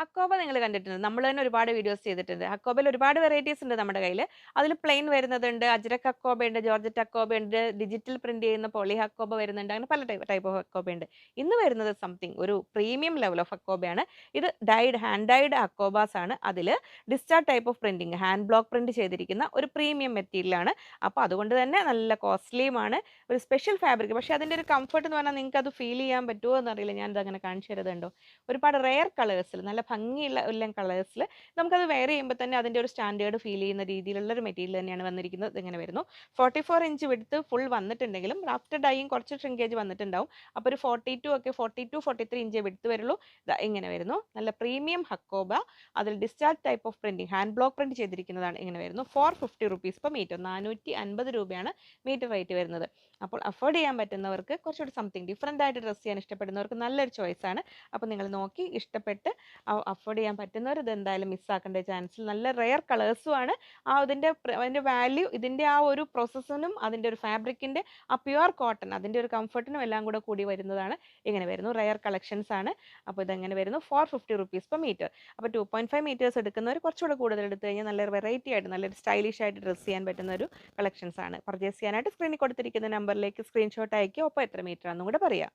ഹക്കോബ നിങ്ങൾ കണ്ടിട്ടുണ്ട്. നമ്മൾ തന്നെ ഒരുപാട് വീഡിയോസ് ചെയ്തിട്ടുണ്ട്. ഹക്കോബയിൽ ഒരുപാട് വെറൈറ്റീസ് ഉണ്ട് നമ്മുടെ കയ്യിൽ അതിൽ പ്ലെയിൻ വരുന്നതുണ്ട് അജ്രക് ഹക്കോബ ഉണ്ട് ജോർജറ്റ് ഹക്കോബ ഉണ്ട് ഡിജിറ്റൽ പ്രിന്റ് ചെയ്യുന്ന പോളി ഹക്കോബ വരുന്നുണ്ട് അങ്ങനെ പല ടൈപ്പ് ടൈപ്പ് ഓഫ് ഹക്കോബ ഉണ്ട് ഇന്ന് വരുന്നത് സംതിങ് ഒരു പ്രീമിയം ലെവൽ ഓഫ് ഹക്കോബയാണ്. ഇത് ഡൈഡ് ഹാൻഡ് ഡൈഡ് ഹക്കോബാസ് ആണ്. അതിൽ discharge type of printing hand block print ചെയ്തിരിക്കുന്ന ഒരു പ്രീമിയം മെറ്റീരിയലാണ് അപ്പോൾ അതുകൊണ്ട് തന്നെ നല്ല കോസ്റ്റ്ലിയുമാണ് ഒരു സ്പെഷ്യൽ ഫാബ്രിക് പക്ഷേ അതിന്റെ ഒരു കംഫർട്ട് എന്ന് പറഞ്ഞാൽ നിങ്ങൾക്ക് അത് ഫീൽ ചെയ്യാൻ പറ്റുമോ എന്നറിയില്ല. ഞാനിത് അങ്ങനെ കാണിച്ചു തരുന്നുണ്ടോ? ഒരുപാട് റെയർ കളേഴ്സിൽ നല്ല ഭംഗിയുള്ള എല്ലാം കളേഴ്സിൽ നമുക്കത് വെയർ ചെയ്യുമ്പോൾ തന്നെ അതിന്റെ ഒരു സ്റ്റാൻഡേർഡ് ഫീൽ ചെയ്യുന്ന രീതിയിലുള്ള ഒരു മെറ്റീരിയൽ തന്നെയാണ് വന്നിരിക്കുന്നത്. ഇങ്ങനെ വരുന്നു. Forty four inch width full വന്നിട്ടുണ്ടെങ്കിലും ആഫ്റ്റർ ഡൈയും കുറച്ച് ഷ്രിങ്കേജ് വന്നിട്ടുണ്ടാവും. അപ്പോൾ ഒരു ഫോർട്ടി ടു ഒക്കെ forty two forty three inch width വരുള്ളൂ. ഇങ്ങനെ വരുന്നു. നല്ല പ്രീമിയം ഹക്കോബ. അതിൽ discharge type of printing hand block print ചെയ്തിരിക്കുന്നതാണ് ഇങ്ങനെ വരുന്നു. Four fifty rupees per metre. നാനൂറ്റി അൻപത് രൂപയാണ് മീറ്റർ റേറ്റ് വരുന്നത്. അപ്പോൾ അഫോർഡ് ചെയ്യാൻ പറ്റുന്നവർക്ക് കുറച്ചുകൂടി സംതിങ് ഡിഫറെന്റ് ആയിട്ട് ഡ്രസ്സ് ചെയ്യാൻ ഇഷ്ടപ്പെടുന്നവർക്ക് നല്ലൊരു ചോയ്സാണ്. അപ്പോൾ നിങ്ങൾ നോക്കി ഇഷ്ടപ്പെട്ട് അഫോർഡ് ചെയ്യാൻ പറ്റുന്നവർ ഇത് എന്തായാലും മിസ്സാക്കേണ്ട ചാൻസ് നല്ല റെയർ കളേഴ്സുമാണ് ആ ഇതിന്റെ അതിന്റെ വാല്യൂ ഇതിന്റെ ആ ഒരു പ്രോസസ്സിനും അതിന്റെ ഒരു ഫാബ്രിക്കിന്റെ ആ പ്യുവർ കോട്ടൺ അതിന്റെ ഒരു കംഫർട്ടിനും എല്ലാം കൂടെ കൂടി വരുന്നതാണ്. ഇങ്ങനെ വരുന്നു. റെയർ കളക്ഷൻസ് ആണ്. അപ്പോൾ ഇതെങ്ങനെ വരുന്നു? Four fifty rupees per metre അപ്പോൾ ടു പോയിന്റ് ഫൈവ് മീറ്റേഴ്സ് എടുക്കുന്നവർ കുറച്ചുകൂടെ കൂടുതൽ എടുത്തു കഴിഞ്ഞാൽ നല്ലൊരു വെറൈറ്റി ആയിട്ട് നല്ലൊരു സ്റ്റൈലിഷ് ആയിട്ട് ഡ്രസ്സ് ചെയ്യാൻ പറ്റുന്ന ഒരു കളക്ഷൻസ് ആണ്. പർച്ചേസ് ചെയ്യാനായിട്ട് സ്ക്രീനിൽ കൊടുത്തിരിക്കുന്ന നമ്പറിലേക്ക് സ്ക്രീൻഷോട്ട് അയക്കുക ഒപ്പം എത്ര മീറ്റർ ആണെന്നും കൂടെ പറയാം.